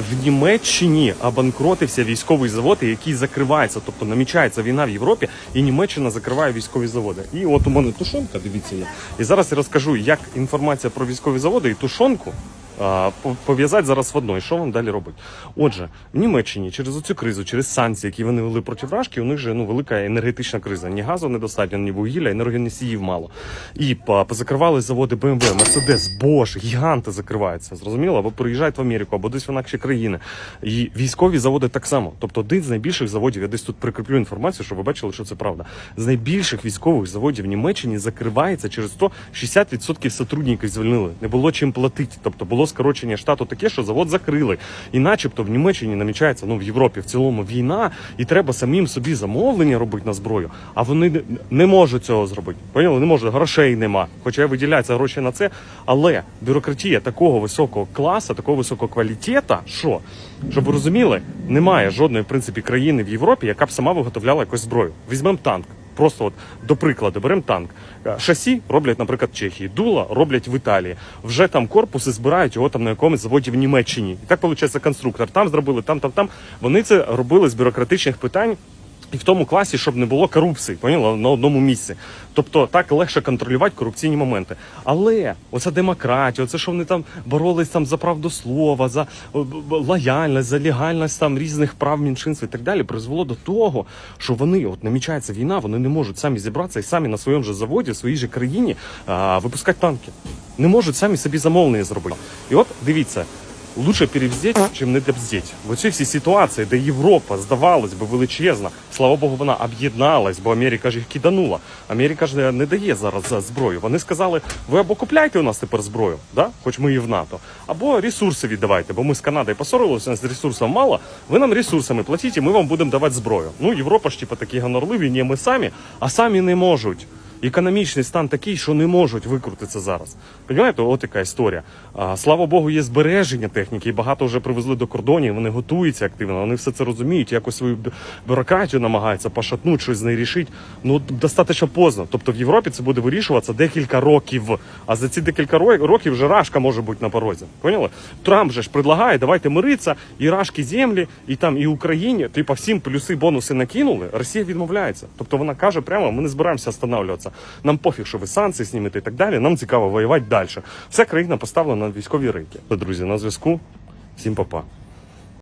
в Німеччині обанкротився військовий завод, який закривається. Тобто намічається війна в Європі, і Німеччина закриває військові заводи. І от у мене тушонка, дивіться я. І зараз я розкажу, як інформація про військові заводи і тушонку. Пов'язати зараз в одно, і що вам далі робить? Отже, в Німеччині через цю кризу, через санкції, які вони вели проти Рашки, у них же ну велика енергетична криза. Ні газу недостатньо, ні вугілля, енергоносіїв мало. І позакривали заводи BMW, Mercedes, Bosch, гіганти закриваються. Зрозуміло? Або приїжджають в Америку, або десь в інакші країни. І військові заводи так само. Тобто один з найбільших заводів, я десь тут прикріплю інформацію, щоб ви бачили, що це правда. З найбільших військових заводів в Німеччині закривається через то 60% сотрудників звільнили. Не було чим платити. Тобто було скорочення штату таке, що завод закрили. І начебто в Німеччині намічається, ну в Європі в цілому війна, і треба самим собі замовлення робити на зброю. А вони не- можуть цього зробити. Поняли? Не можуть, грошей нема. Хоча виділяються гроші на це. Але бюрократія такого високого класу, такого високого квалітета, що, щоб ви розуміли, немає жодної в принципі країни в Європі, яка б сама виготовляла якусь зброю. Візьмемо танк. Просто от до прикладу, беремо танк. Е, Шасі роблять, наприклад, в Чехії, дула роблять в Італії. Вже там корпуси збирають його там на якомусь заводі в Німеччині. І так виходить конструктор. Там зробили, там, там, там. Вони це робили з бюрократичних питань. І в тому класі, щоб не було корупції, поняла, на одному місці. Тобто так легше контролювати корупційні моменти. Але оця демократія, оце що вони там боролись там за правду слова, за б- лояльність, за легальність там різних прав меншинств і так далі, призвело до того, що вони, от намічається війна, вони не можуть самі зібратися і самі на своєму же заводі, в своїй же країні а, випускати танки. Не можуть самі собі замовлення зробити. І от дивіться. Лучше перевздеть, чим не добздеть. В оці всі ситуації, де Європа, здавалось би, величезна, слава Богу, вона об'єдналась, бо Америка ж їх киданула. Америка ж не- не дає зараз за зброю. Вони сказали, ви або купляйте у нас тепер зброю, да? хоч ми і в НАТО, або ресурси віддавайте, бо ми з Канадою поссорилися, у нас ресурсів мало, ви нам ресурсами платіть, і ми вам будемо давати зброю. Ну, Європа ж типу такі гонорливі, ні, ми самі, а самі не можуть. Економічний стан такий, що не можуть викрутитися зараз. Понимаєте, от яка історія. А, слава Богу, є збереження техніки, і багато вже привезли до кордонів. Вони готуються активно, вони все це розуміють, якось свою бюрократію намагаються пошатнути, щось з нею рішити. Ну достатньо поздно. Тобто в Європі це буде вирішуватися декілька років. А за ці декілька років вже рашка може бути на порозі. Поняли? Трамп же ж предлагає, давайте миритися, і рашки землі, і там і Україні. Типа всім плюси, бонуси накинули. Росія відмовляється. Тобто вона каже прямо: ми не збираємося останавливатися. Нам пофіг, що ви санкції знімете і так далі. Нам цікаво воювати далі. Вся країна поставлена на військові рейки. Друзі, на зв'язку. Всім па-па.